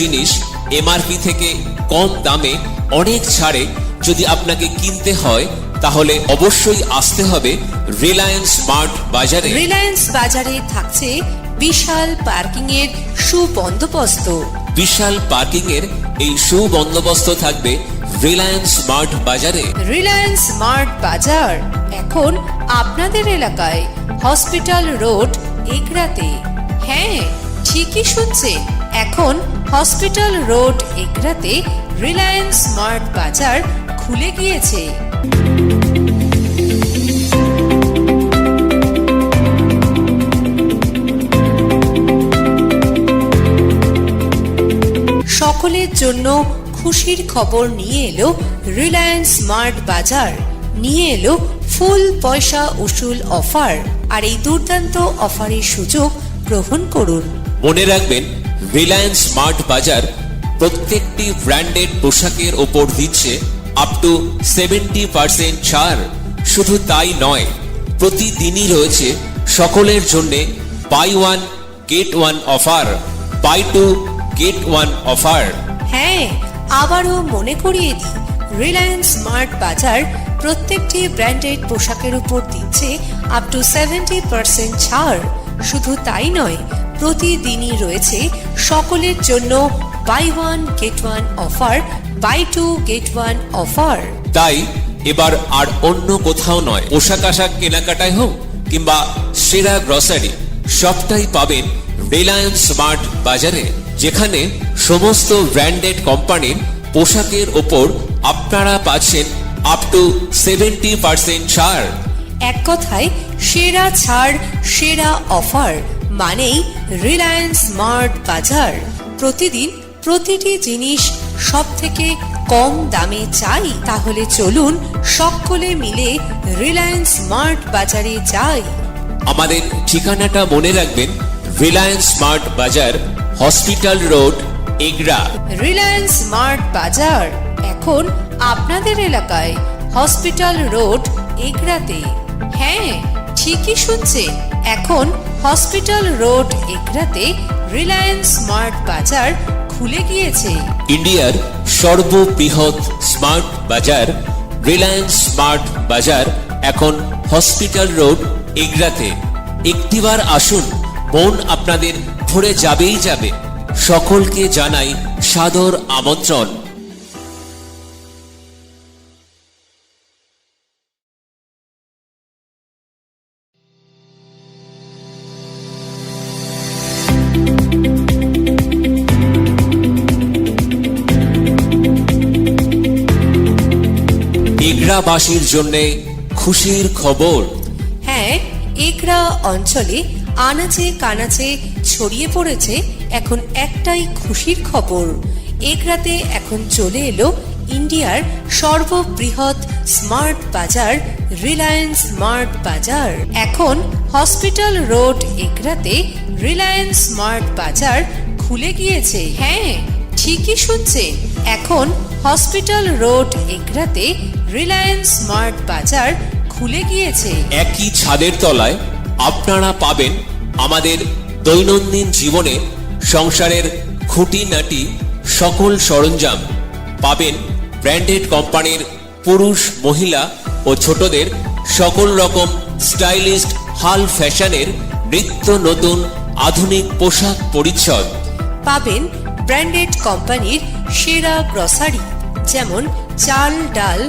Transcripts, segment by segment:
জিনিস এমআরপি থেকে কম দামে অনেক ছাড়ে যদি আপনাকে কিনতে হয় তাহলে অবশ্যই আসতে হবে রিলায়েন্স স্মার্ট বাজারে। রিলায়েন্স বাজারে থাকছে বিশাল পার্কিং এর সুবন্দোবস্ত। বিশাল পার্কিং এর এই সুবন্দোবস্ত থাকবে রিলায়েন্স স্মার্ট বাজারে। রিলায়েন্স স্মার্ট বাজার এখন আপনাদের এলাকায় হসপিটাল রোড এগরাতে। হ্যাঁ ঠিকই শুনছে এখন হসপিটাল রোড এগরাতে রিলায়েন্স স্মার্ট বাজার খুলে গিয়েছে। সকলের জন্য খুশির খবর নিয়ে এলো রিলায়েন্স স্মার্ট বাজার। নিয়ে এলো ফুল পয়সা উসুল অফার। আর এই দুর্দান্ত অফারের সুযোগ গ্রহণ করুন। মনে রাখবেন রিলায়েন্স স্মার্ট বাজার প্রত্যেকটি ব্র্যান্ডেড পোশাকের ওপর দিচ্ছে আপ টু সেভেন্টি পার্সেন্ট ছাড়। শুধু তাই নয়, প্রতিদিনই রয়েছে সকলের জন্য buy one get one offer buy two get one offer হ্যাঁ আবারও মনে করিয়ে দিই রিলায়েন্স স্মার্ট বাজার প্রত্যেকটি ব্র্যান্ডেড পোশাকের উপর দিচ্ছে আপ টু সেভেন্টি পার্সেন্ট ছাড়। শুধু তাই নয় প্রতিদিনই রয়েছে সকলের জন্য buy one get one offer buy two get one offer তাই এবার আর অন্য কোথাও নয় পোশাক আশাক কেনাকাটায় হোক কিংবা সেরা গ্রসারি সবটাই পাবেন রিলায়েন্স স্মার্ট বাজারে যেখানে সমস্ত ব্র্যান্ডেড কোম্পানির পোশাকের ওপর আপনারা পাচ্ছেন আপ টু সেভেন্টি পার্সেন্ট ছাড়। এক কথায় সেরা ছাড় সেরা অফার মানেই রিলায়েন্স স্মার্ট বাজার। প্রতিদিন প্রতিটি জিনিস সব থেকে কম দামে চাই তাহলে চলুন সকলে মিলে রিলায়েন্স স্মার্ট বাজারে যাই। আমাদের ঠিকানাটা মনে রাখবেন Reliance Smart Bazaar hospital road Egra. Reliance Smart Bazaar এখন আপনাদের এলাকায় হসপিটাল রোড এগরাতে। হ্যাঁ ঠিকই শুনছেন এখন হসপিটাল রোড এগরাতে রিলায়েন্স স্মার্ট বাজার খুলে গিয়েছে। ইন্ডিয়ার সর্ববৃহৎ স্মার্ট বাজার, রিলায়েন্স স্মার্ট বাজার এখন হসপিটাল রোড এগরাতে। একটিবার আসুন, মন আপনাদের ভরে যাবেই যাবে। সকলকে জানাই সাদর আমন্ত্রণ। এগরাবাসীর জন্যে খুশির খবর। হ্যাঁ এগরা অঞ্চলে আনাচে কানাচে ছড়িয়ে পড়েছে এখন একটাই খুশির খবর। এগরাতে এখন চলে এলো ইন্ডিয়ার সর্ববৃহৎ স্মার্ট বাজার, রিলায়েন্স স্মার্ট বাজার। এখন হসপিটাল রোড এগরাতে রিলায়েন্স স্মার্ট বাজার খুলে গিয়েছে। হ্যাঁ ঠিকই শুনছেন। এখন হসপিটাল রোড এগরাতে রিলায়েন্স স্মার্ট বাজার খুলে গিয়েছে। একই ছাদের তলায় আপনারা পাবেন আমাদের দৈনন্দিন জীবনে সংসারের খুঁটিনাটি সকল সরঞ্জাম। পাবেন ব্র্যান্ডেড কোম্পানির পুরুষ মহিলা ও ছোটদের সকল রকম স্টাইলিস্ট হাল ফ্যাশনের নিত্য নতুন আধুনিক পোশাক পরিচ্ছদ। পাবেন ব্র্যান্ডেড কোম্পানির সেরা গ্রসারি যেমন চাল ডাল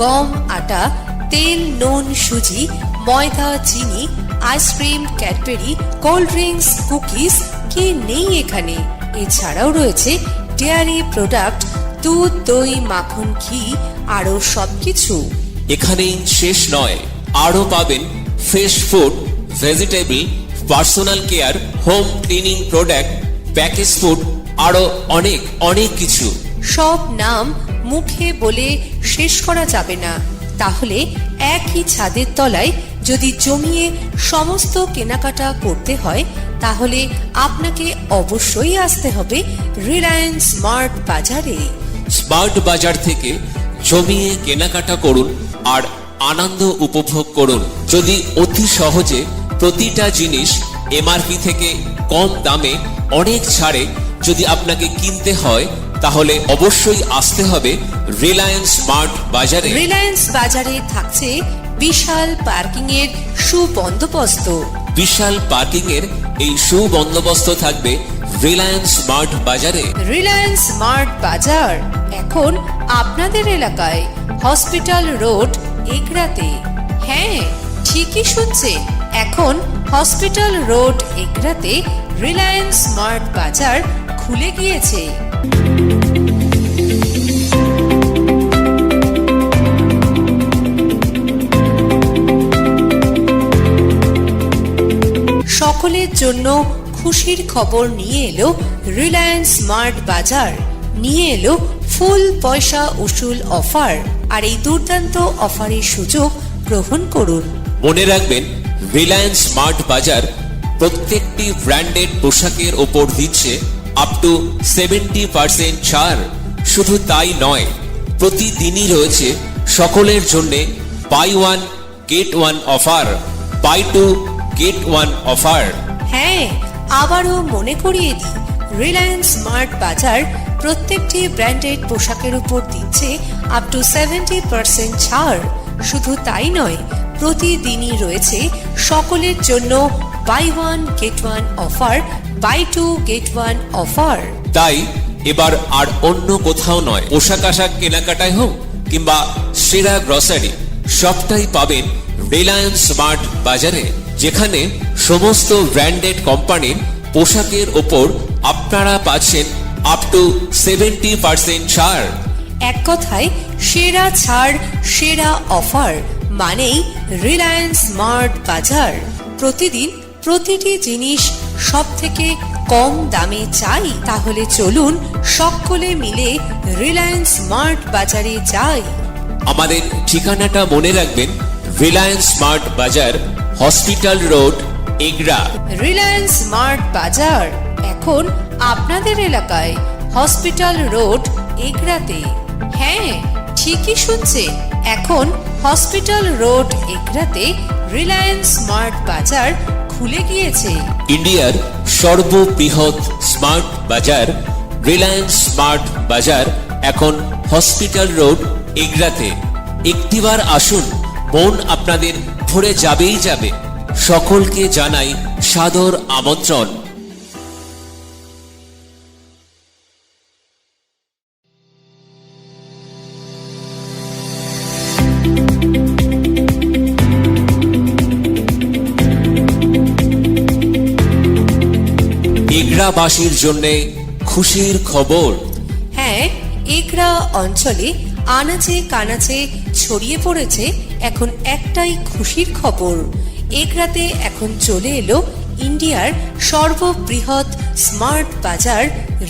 গম আটা তেল নুন সুজি ময়দা চিনি ice cream Cadbury cold drinks cookies কি নেই এখানে? এছাড়াও রয়েছে ডেয়ারি প্রোডাক্ট দুধ দই মাখন ঘি আরও সবকিছু। এখানেই শেষ নয়। আরও পাবেন fresh food vegetable personal care home cleaning product package food আরও অনেক অনেক কিছু। সব নাম মুখে বলে শেষ করা যাবে না। তাহলে একই ছাদের তলায় যদি জমিয়ে সমস্ত কেনাকাটা করতে হয়, তাহলে আপনাকে অবশ্যই আসতে হবে রিলায়েন্স স্মার্ট বাজারে। স্মার্ট বাজার থেকে জমিয়ে কেনাকাটা করুন আর আনন্দ উপভোগ করুন। যদি অতি সহজে প্রতিটা জিনিস এমআরপি থেকে কম দামে অনেক ছাড়ে, যদি আপনাকে কিনতে হয় তাহলে অবশ্যই আসতে হবে রিলায়েন্স স্মার্ট বাজারে। রিলায়েন্স বাজারে থাকছে বিশাল পার্কিং এর সুবন্দোবস্ত। বিশাল পার্কিং এর এই সুবন্দোবস্ত থাকবে রিলায়েন্স স্মার্ট বাজারে। রিলায়েন্স স্মার্ট বাজার এখন আপনাদের এলাকায় হসপিটাল রোড এগরাতে। হ্যাঁ ঠিকই শুনছে। এখন হসপিটাল রোড এগরাতে রিলায়েন্স স্মার্ট বাজার খুলে গিয়েছে। সকলের জন্য খুশির খবর নিয়ে এলো রিলায়েন্স স্মার্ট বাজার। নিয়ে এলো ফুল পয়সা উসুল অফার। আর এই দুর্দান্ত অফারের সুযোগ গ্রহণ করুন। মনে রাখবেন রিলায়েন্স স্মার্ট বাজার প্রত্যেকটি ব্র্যান্ডেড পোশাকের ওপর দিচ্ছে আপ টু সেভেন্টি পার্সেন্ট ছাড়। শুধু তাই নয়, প্রতিদিনই রয়েছে সকলের জন্য buy one get one offer buy two get one offer হ্যাঁ আবারও মনে করিয়ে দিই রিলায়েন্স স্মার্ট বাজার প্রত্যেকটি ব্র্যান্ডেড পোশাকের উপর দিচ্ছে আপ টু সেভেন্টি পার্সেন্ট ছাড়। শুধু তাই নয়, প্রতিদিনই রয়েছে সকলের জন্য buy one get one offer buy two get one offer তাই এবার আর অন্য কোথাও নয়। পোশাক আশাক কেনাকাটায় হোক কিংবা সেরা গ্রসারি সবটাই পাবেন রিলায়েন্স স্মার্ট বাজারে যেখানে সমস্ত ব্র্যান্ডেড কোম্পানির পোশাকের ওপর আপনারা পাচ্ছেন আপ টু সেভেন্টি পার্সেন্ট ছাড়। এক কথায় সেরা ছাড় সেরা অফার মানেই রিলায়েন্স স্মার্ট বাজার। প্রতিদিন প্রতিটি জিনিস সব থেকে কম দামে চাই তাহলে চলুন সকলে মিলে রিলায়েন্স স্মার্ট বাজারে যাই। আমাদের ঠিকানাটা মনে রাখবেন Reliance Smart Bazaar hospital road Egra. Reliance Smart Bazaar এখন আপনাদের এলাকায় হসপিটাল রোড এগরাতে। হ্যাঁ ঠিকই শুনছেন এখন হসপিটাল রোড এগরাতে রিলায়েন্স স্মার্ট বাজার খুলে গিয়েছে। ইন্ডিয়ার সর্ববৃহৎ স্মার্ট বাজার, রিলায়েন্স স্মার্ট বাজার এখন হসপিটাল রোড, এগরাতে। একটিবার আসুন, মন আপনাদের ভরে যাবেই যাবে। সকলকে জানাই সাদর আমন্ত্রণ। এগরাবাসীর জন্যে খুশির খবর। হ্যাঁ এগরা অঞ্চলে আনাচে কানাচে ছড়িয়ে পড়েছে এখন একটাই খুশির খবর। এগরাতে এখন চলে এলো ইন্ডিয়ার সর্ববৃহৎ স্মার্ট বাজার,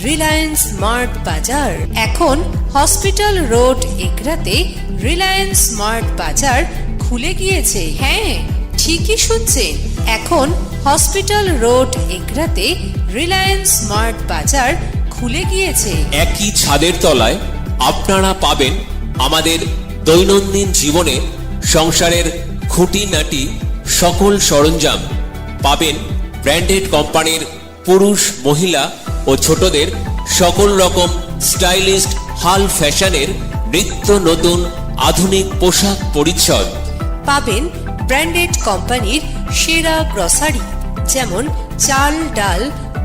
রিলায়েন্স স্মার্ট বাজার। এখন হসপিটাল রোড এগরাতে রিলায়েন্স স্মার্ট বাজার খুলে গিয়েছে। হ্যাঁ ঠিকই শুনছেন। এখন হসপিটাল রোড এগরাতে রিলায়েন্স স্মার্ট বাজার খুলে গিয়েছে। একই ছাদের তলায় আপনারা পাবেন আমাদের দৈনন্দিন জীবনে সংসারের খুঁটিনাটি সকল সরঞ্জাম। পাবেন ব্র্যান্ডেড কোম্পানির পুরুষ মহিলা ও ছোটদের সকল রকম স্টাইলিস্ট হাল ফ্যাশনের নিত্য নতুন আধুনিক পোশাক পরিচ্ছদ। পাবেন ব্র্যান্ডেড কোম্পানির সেরা গ্রসারি যেমন চাল ডাল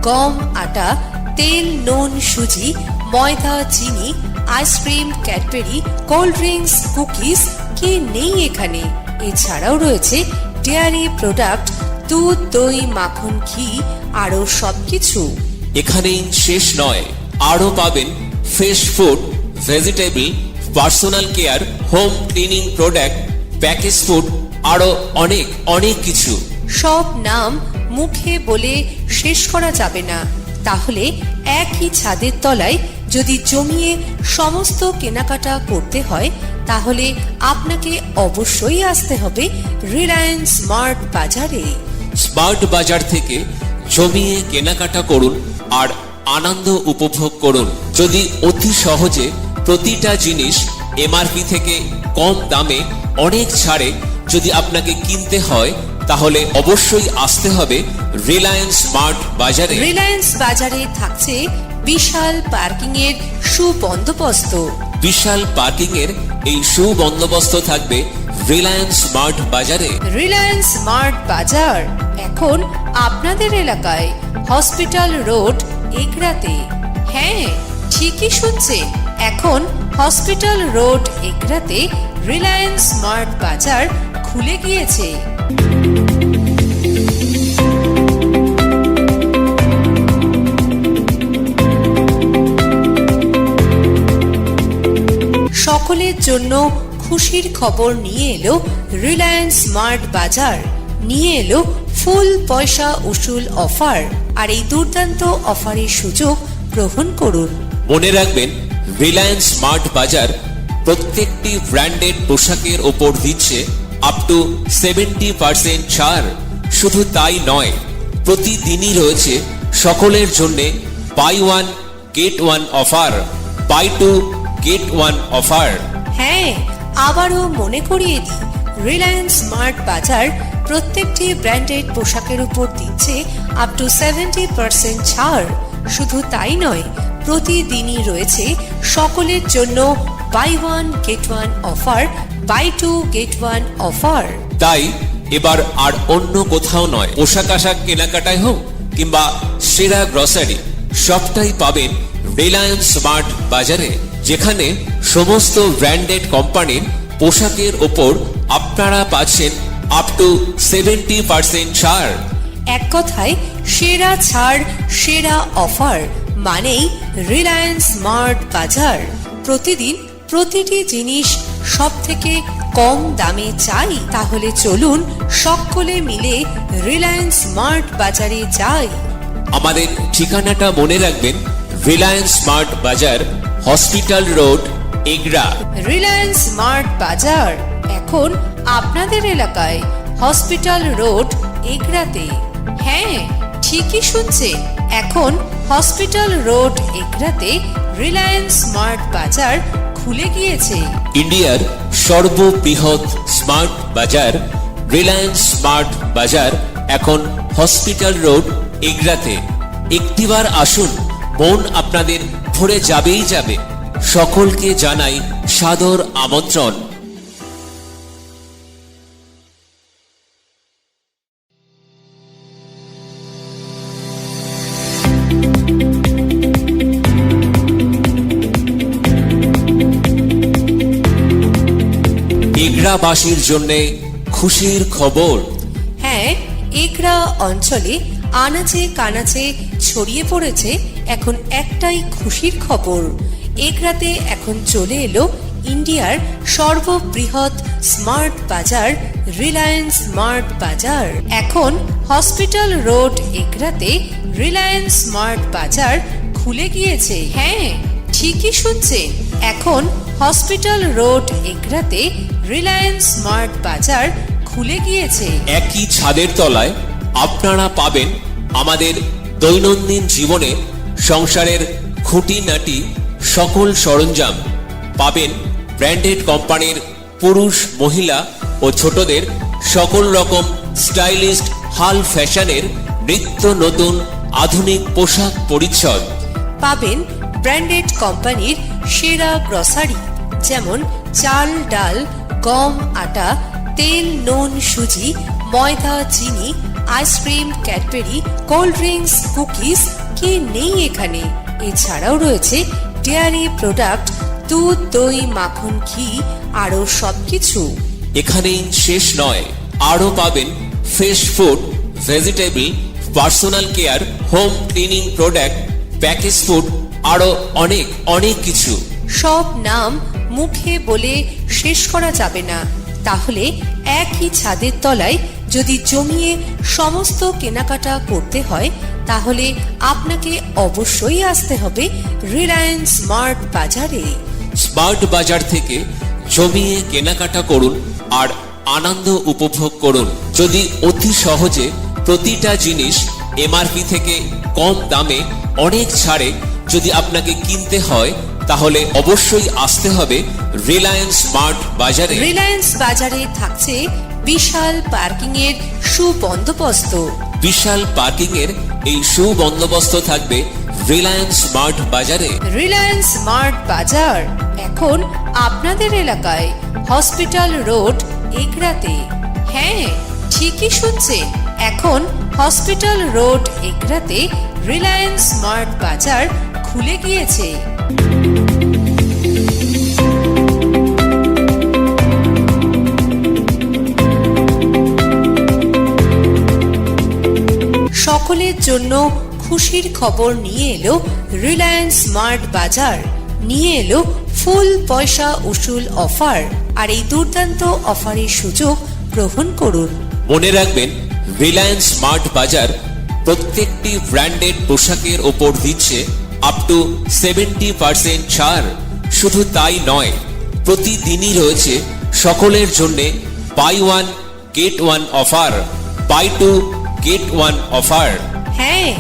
গম আটা তেল নুন সুজি ময়দা চিনি ice cream Cadbury cold drinks cookies কে নেই এখানে? এছাড়াও রয়েছে ডেয়ারি প্রোডাক্ট দুধ দই মাখন ঘি আরও সবকিছু। এখানেই শেষ নয়। আরও পাবেন fresh food vegetable personal care home cleaning product package food আরও অনেক অনেক কিছু। সব নাম মুখে বলে শেষ করা যাবে না। তাহলে একই ছাদের তলায় যদি জমিয়ে সমস্ত কেনাকাটা করতে হয়, তাহলে আপনাকে অবশ্যই আসতে হবে রিলায়েন্স স্মার্ট বাজারে। স্মার্ট বাজার থেকে জমিয়ে কেনাকাটা করুন আর আনন্দ উপভোগ করুন। যদি অতি সহজে প্রতিটা জিনিস এমআরপি থেকে কম দামে অনেক ছাড়ে, যদি আপনাকে কিনতে হয় তাহলে অবশ্যই আসতে হবে রিলায়েন্স স্মার্ট বাজারে। রিলায়েন্স বাজারে থাকছে বিশাল পার্কিং এর সুবন্দোবস্ত। বিশাল পার্কিং এর এই সুবন্দোবস্ত থাকবে রিলায়েন্স স্মার্ট বাজারে। রিলায়েন্স স্মার্ট বাজার এখন আপনাদের এলাকায় হসপিটাল রোড এগরাতে। হ্যাঁ ঠিকই শুনছেন এখন হসপিটাল রোড এগরাতে রিলায়েন্স স্মার্ট বাজার খুলে গিয়েছে। সকলের জন্য খুশির খবর নিয়ে এলো রিলায়েন্স স্মার্ট বাজার। নিয়ে এলো ফুল পয়সা উসুল অফার। আর এই দুর্দান্ত অফারের সুযোগ গ্রহণ করুন। মনে রাখবেন, রিলায়েন্স স্মার্ট বাজার প্রত্যেকটি ব্র্যান্ডেড পোশাকের ওপর দিচ্ছে আপ টু সেভেন্টি পার্সেন্ট ছাড়। শুধু তাই নয়, প্রতিদিনই রয়েছে সকলের জন্যে buy one get one offer. Buy two get one offer হ্যাঁ আবারও মনে করিয়ে দিই রিলায়েন্স স্মার্ট বাজার প্রত্যেকটি ব্র্যান্ডেড পোশাকের উপর দিচ্ছে আপ টু সেভেন্টি পার্সেন্ট ছাড়। শুধু তাই নয় প্রতিদিনই রয়েছে সকলের জন্য buy one get one offer buy two get one offer তাই এবার আর অন্য কোথাও নয় পোশাক আশাক কেনাকাটায় হোক কিংবা সেরা গ্রসারি সবটাই পাবেন রিলায়েন্স স্মার্ট বাজারে যেখানে সমস্ত ব্র্যান্ডেড কোম্পানির পোশাকের ওপর আপনারা পাচ্ছেন আপ টু সেভেন্টি পার্সেন্ট ছাড়। এক কথায় সেরা ছাড় সেরা অফার মানেই রিলায়েন্স স্মার্ট বাজার প্রতিদিন প্রতিটি জিনিস সব থেকে কম দামে চাই। তাহলে চলুন সকলে মিলে রিলায়েন্স স্মার্ট বাজারে যাই। আমাদের ঠিকানাটা মনে রাখবেন Reliance Smart Bazaar hospital road Egra. Reliance Smart Bazaar এখন আপনাদের এলাকায়। হসপিটাল রোড এগরাতে। হ্যাঁ ঠিকই শুনছেন এখন হসপিটাল রোড এগরাতে রিলায়েন্স স্মার্ট বাজার খুলে গিয়েছে। ইন্ডিয়ার সর্ববৃহৎ স্মার্ট বাজার রিলায়েন্স স্মার্ট বাজার এখন হসপিটাল রোড এগরাতে। একটিবার আসুন মন আপনাদের ভরে যাবেই যাবে। সকলকে জানাই সাদর আমন্ত্রণ। এগরাবাসীর জন্যে খুশির খবর। হ্যাঁ এগরা অঞ্চলে আনাচে কানাচে ছড়িয়ে পড়েছে এখন একটাই খুশির খবর। এগরাতে এখন চলে এলো ইন্ডিয়ার সর্ববৃহৎ স্মার্ট বাজার, রিলায়েন্স স্মার্ট বাজার। এখন হসপিটাল রোড এগরাতে রিলায়েন্স স্মার্ট বাজার খুলে গিয়েছে। হ্যাঁ ঠিকই শুনছেন। এখন হসপিটাল রোড এগরাতে রিলায়েন্স স্মার্ট বাজার খুলে গিয়েছে। একই ছাদের তলায় আপনারা পাবেন আমাদের দৈনন্দিন জীবনে সংসারের খুঁটিনাটি সকল সরঞ্জাম পাবেন ব্র্যান্ডেড কোম্পানির পুরুষ, মহিলা ও ছোটদের সকল রকম স্টাইলিস্ট হাল ফ্যাশনের নিত্য নতুন আধুনিক পোশাক পরিচ্ছদ। পাবেন ব্র্যান্ডেড কোম্পানির সেরা গ্রসারি, যেমন চাল, ডাল, গম, আটা, তেল, নুন, সুজি, ময়দা, চিনি, ice cream, Cadbury, cold drinks, cookies কি নেই এখানে। এছাড়াও রয়েছে ডেয়ারি প্রোডাক্ট দুধ দই মাখন ঘি আরও সবকিছু। এখানেই শেষ নয়। আরও পাবেন fresh food vegetable personal care home cleaning product package food আরও অনেক অনেক কিছু। সব নাম মুখে বলে শেষ করা যাবে না। তাহলে একই ছাদের তলায় যদি জমিয়ে সমস্ত কেনাকাটা করতে হয় তাহলে আপনাকে অবশ্যই আসতে হবে রিলায়েন্স স্মার্ট বাজারে। স্মার্ট বাজার থেকে জমিয়ে কেনাকাটা করুন আর আনন্দ উপভোগ করুন। যদি অতি সহজে প্রতিটা জিনিস এমআরপি থেকে কম দামে অনেক ছাড়ে যদি আপনাকে কিনতে হয় তাহলে অবশ্যই আসতে হবে রিলায়েন্স স্মার্ট বাজারে। রিলায়েন্স বাজারে থাকছে বিশাল পার্কিং এর সুবন্দোবস্ত। বিশাল পার্কিং এর এই সুবন্দোবস্ত থাকবে রিলায়েন্স স্মার্ট বাজারে। রিলায়েন্স স্মার্ট বাজার, এখন আপনাদের এলাকায়, হসপিটাল রোড, এগরাতে। হ্যাঁ ঠিকই শুনছেন, এখন হসপিটাল রোড, এগরাতে রিলায়েন্স স্মার্ট বাজার খুলে গিয়েছে। সকলের জন্য খুশির খবর নিয়ে এলো রিলায়েন্স স্মার্ট বাজার। নিয়ে এলো ফুল পয়সা উসুল অফার। আর এই দুর্দান্ত অফারের সুযোগ গ্রহণ করুন। মনে রাখবেন, রিলায়েন্স স্মার্ট বাজার প্রত্যেকটি ব্র্যান্ডেড পোশাকের ওপর দিচ্ছে আপ টু সেভেন্টি পার্সেন্ট ছাড়। শুধু তাই নয়, প্রতিদিনই রয়েছে সকলের জন্যে buy one get one offer. Buy two get one offer হ্যাঁ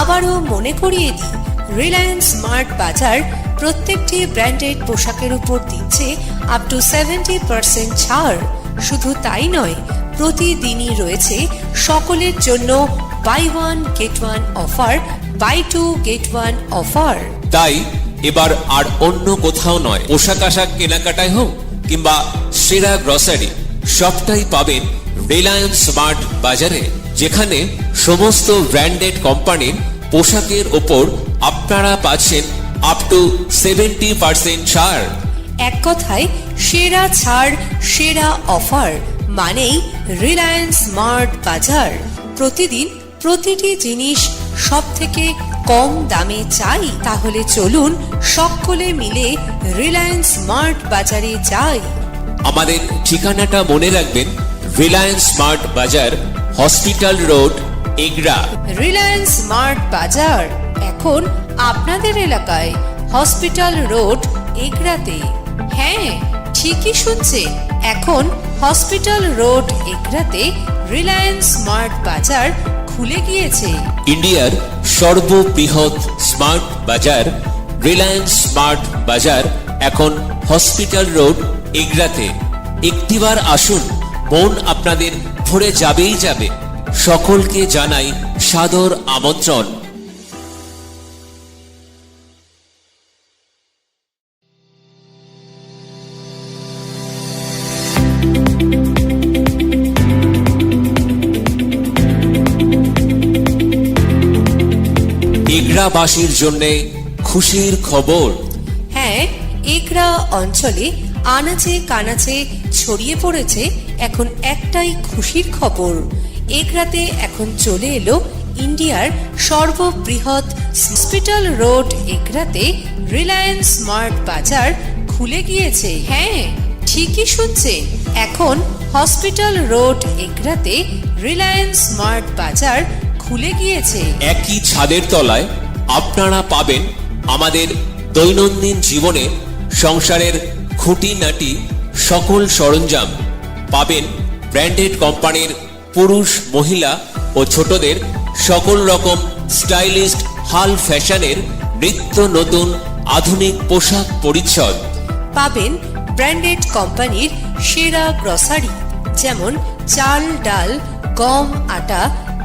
আবারও মনে করিয়ে দিই রিলায়েন্স স্মার্ট বাজার প্রত্যেকটি ব্র্যান্ডেড পোশাকের উপর দিচ্ছে আপ টু সেভেন্টি পার্সেন্ট ছাড়। শুধু তাই নয় প্রতিদিনই রয়েছে সকলের জন্য buy one get one offer buy two get one offer তাই এবার আর অন্য কোথাও নয় পোশাক আশাক কেনাকাটায় হোক কিংবা সেরা গ্রসারি সবটাই পাবেন রিলায়েন্স স্মার্ট বাজারে যেখানে সমস্ত ব্র্যান্ডেড কোম্পানির পোশাকের ওপর আপনারা পাচ্ছেন আপ টু সেভেন্টি পার্সেন্ট ছাড়। এক কথায় সেরা ছাড় সেরা অফার মানেই রিলায়েন্স স্মার্ট বাজার। প্রতিদিন প্রতিটি জিনিস সব থেকে কম দামে চাই। তাহলে চলুন সকলে মিলে রিলায়েন্স স্মার্ট বাজারে যাই। আমাদের ঠিকানাটা মনে রাখবেন Reliance Smart Bazaar hospital road Egra. Reliance Smart Bazaar এখন আপনাদের এলাকায় হসপিটাল রোড এগরাতে। হ্যাঁ ঠিকই শুনছেন এখন হসপিটাল রোড এগরাতে রিলায়েন্স স্মার্ট বাজার খুলে গিয়েছে। ইন্ডিয়ার সর্ববৃহৎ স্মার্ট বাজার রিলায়েন্স স্মার্ট বাজার এখন হসপিটাল রোড এগরাতে। একটিবার আসুন মন আপনাদের ভরে যাবেই যাবে। সকলকে জানাই সাদর আমন্ত্রণ। এগরাবাসীর জন্যে খুশির খবর। হ্যাঁ এগরা অঞ্চলে আনাচে কানাচে ছড়িয়ে পড়েছে এখন একটাই খুশির খবর। এগরাতে এখন চলে এলো ইন্ডিয়ার সর্ববৃহৎ হসপিটাল রোড এগরাতে রিলায়েন্স স্মার্ট বাজার খুলে গিয়েছে। হ্যাঁ ঠিকই শুনছেন। এখন হসপিটাল রোড এগরাতে রিলায়েন্স স্মার্ট বাজার খুলে গিয়েছে। একই ছাদের তলায় আপনারা পাবেন আমাদের দৈনন্দিন জীবনে সংসারের খুঁটিনাটি সকল সরঞ্জাম। পাবেন ব্র্যান্ডেড কোম্পানির পুরুষ, মহিলা ও ছোটদের সকল রকম স্টাইলিস্ট হাল ফ্যাশনের নিত্য নতুন আধুনিক পোশাক পরিচ্ছদ। পাবেন ব্র্যান্ডেড কোম্পানির সেরা গ্রসারি, যেমন চাল, ডাল, গম, আটা,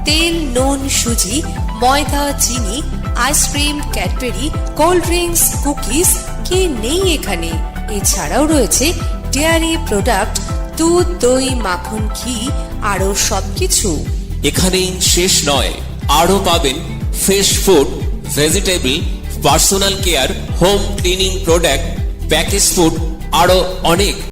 তেল, নুন, সুজি, ময়দা, চিনি ice cream Cadbury cold drinks cookies কি নেই এখানে? এছাড়াও রয়েছে ডেয়ারি প্রোডাক্ট দুধ দই মাখন ঘি আরও সবকিছু। এখানেই শেষ নয়। আরও পাবেন fresh food vegetable personal care home cleaning product package food আরও অনেক।